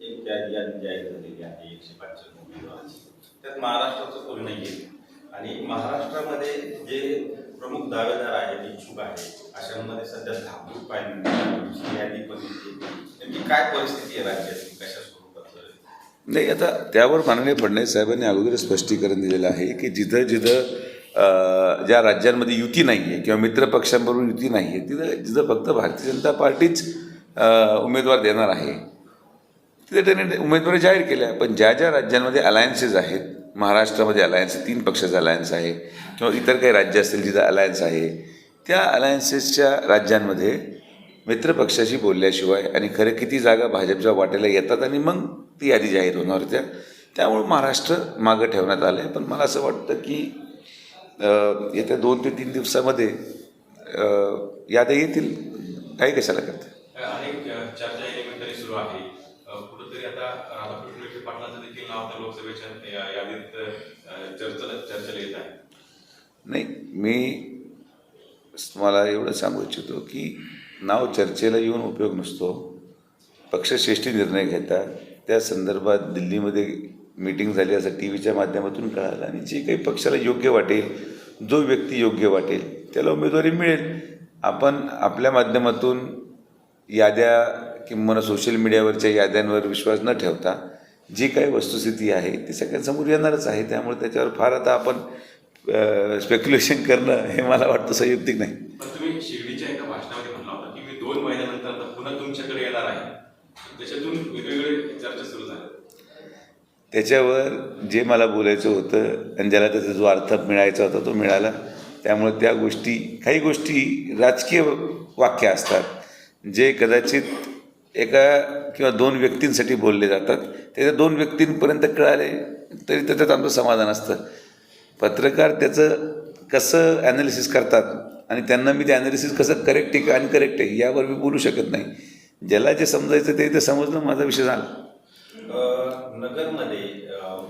एक यादी जाहीर झालेली आहे एकशे पाचशे उमेदवारांची त्यात महाराष्ट्राचं कोणी नाही आहे आणि महाराष्ट्रामध्ये जे प्रमुख दावेदार आहेत इच्छुक आहेत अशांमध्ये सध्या धाकूर पाहिजे यादी पण नेमकी काय परिस्थिती आहे राज्याची कशा स्वरूपात नाही आता त्यावर माननीय फडणवीस साहेबांनी अगोदर स्पष्टीकरण दिलेलं आहे की जिथं जिथं ज्या राज्यांमध्ये युती नाही आहे किंवा मित्रपक्षांबरोबर युती नाही आहे तिथं जिथं फक्त भारतीय जनता पार्टीच उमेदवार देणार आहे तिथे त्यांनी उमेदवारी जाहीर केल्या. पण ज्या ज्या राज्यांमध्ये अलायन्सेस आहेत महाराष्ट्रामध्ये अलायन्स तीन पक्षाचा अलायन्स आहे किंवा इतर काही राज्य असतील जिथं अलायन्स आहे त्या अलायन्सेसच्या राज्यांमध्ये मित्रपक्षाशी बोलल्याशिवाय आणि खरं किती जागा भाजपच्या वाटेला येतात आणि मग ती यादी जाहीर होणार होत्या त्यामुळे महाराष्ट्र मागं ठेवण्यात आलं आहे पण मला असं वाटतं की येत्या दोन ते तीन दिवसामध्ये याद्या येतील. काही कशाला करतात कुठंतरी आता राधाकृष्ण विखे पाटलांचं देखील नाव त्या लोकसभेच्या यादीत चर्चेला चर्चेला येत आहे. नाही मी तुम्हाला एवढं सांगू इच्छितो की नाव चर्चेला येऊन उपयोग नसतो. पक्षश्रेष्ठी निर्णय घेतात. त्या संदर्भात दिल्लीमध्ये मीटिंग झाली असं टी व्हीच्या माध्यमातून कळालं. आणि जे काही पक्षाला योग्य वाटेल जो व्यक्ती योग्य वाटेल त्याला उमेदवारी मिळेल. आपण आपल्या माध्यमातून याद्या किंवा सोशल मीडियावरच्या याद्यांवर विश्वास न ठेवता जी काही वस्तुस्थिती आहे ती सगळ्यांसमोर येणारच आहे. त्यामुळे त्याच्यावर फार आता आपण स्पेक्युलेशन करणं हे मला वाटतं संयुक्तिक नाही. पण तुम्ही शिर्डीच्या एका भाषणामध्ये म्हणला होता की मी दोन महिन्यानंतर आता पुन्हा तुमच्याकडे येणार आहे. त्याच्यातून वेगवेगळे चर्चा सुरू झाल्या त्याच्यावर जे मला बोलायचं होतं आणि ज्याला त्याचा जो अर्थ मिळायचा होता तो मिळाला त्यामुळे त्या गोष्टी काही गोष्टी राजकीय वाक्य असतात जे कदाचित एका किंवा दोन व्यक्तींसाठी बोलले जातात. ते दोन व्यक्तींपर्यंत कळाले तरी त्याच्यात आमचं समाधान असतं. पत्रकार त्याचं कसं ॲनालिसिस करतात आणि त्यांना मी ते ॲनालिसिस कसं करेक्ट आहे का अनकरेक्ट आहे यावर मी बोलू शकत नाही. ज्याला जे समजायचं ते ते समजणं माझा विषय झाला. नगरमध्ये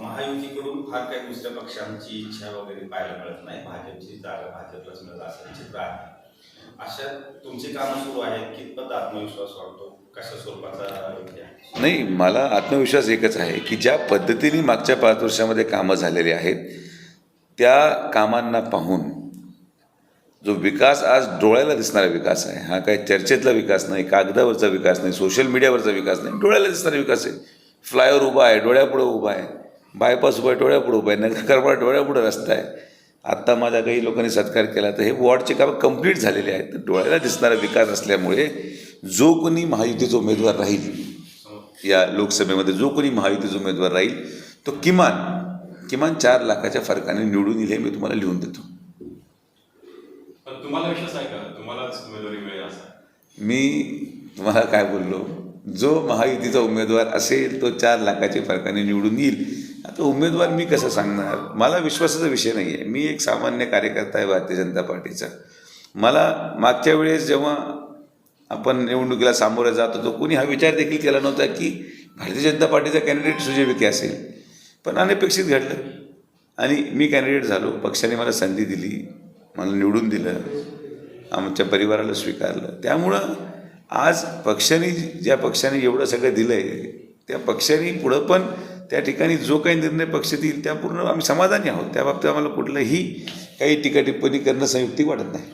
महायुतीकडून फार काही दुसऱ्या पक्षांची इच्छा वगैरे पाहायला मिळत नाही. भाजपची जागा भाजपलाच मिळत असं चित्र आहे अशा तुमची कामं सुरू आहेत कितपत आत्मविश्वास वाढतो? कशा स्वरूपाचा नाही मला आत्मविश्वास एकच आहे की ज्या पद्धतीने मागच्या पाच वर्षामध्ये कामं झालेली आहेत त्या कामांना पाहून जो विकास आज डोळ्याला दिसणारा विकास आहे हा काही चर्चेतला विकास नाही कागदावरचा विकास नाही सोशल मीडियावरचा विकास नाही डोळ्याला दिसणारा विकास आहे. फ्लायओव्हर उभा आहे डोळ्यापुढं उभा आहे बायपास उभा आहे डोळ्यापुढं उभा आहे नगरकरमाळा डोळ्यापुढं रस्ता आहे. आत्ता माझा काही लोकांनी सत्कार केला तर हे वॉर्डचे कामं कंप्लीट झालेले आहेत. तर डोळ्याला दिसणारा विकास असल्यामुळे जो कोणी महायुतीचा उमेदवार राहील या लोकसभेमध्ये जो कोणी महायुतीचा उमेदवार राहील तो किमान किमान चार लाखाच्या फरकाने निवडून येईल हे मी तुम्हाला लिहून देतो. तुम्हाला विश्वास आहे का? तुम्हालाच उमेदवारी मिळेल मी तुम्हाला काय बोललो? जो महायुतीचा उमेदवार असेल तो चार लाखाच्या फरकाने निवडून येईल. आता उमेदवार मी कसं सांगणार? मला विश्वासाचा विषय नाही आहे मी एक सामान्य कार्यकर्ता आहे भारतीय जनता पार्टीचा. मला मागच्या वेळेस जेव्हा आपण निवडणुकीला सामोरं जात होतो कोणी हा विचार देखील केला नव्हता की भारतीय जनता पार्टीचा कॅन्डिडेट सुजय विखे असेल. पण अनपेक्षित घडलं. आणि मी कॅन्डिडेट झालो. पक्षाने मला संधी दिली. मला निवडून दिलं. आमच्या परिवाराला स्वीकारलं. त्यामुळं आज पक्षाने ज्या पक्षाने एवढं सगळं दिलं आहे त्या पक्षाने पुढं पण त्या ठिकाणी जो काही निर्णय पक्ष देईल त्या पूर्ण आम्ही समाधानी आहोत. त्या बाबतीत आम्हाला कुठलंही काही टीका टिप्पणी करणं संयुक्तिक वाटत नाही.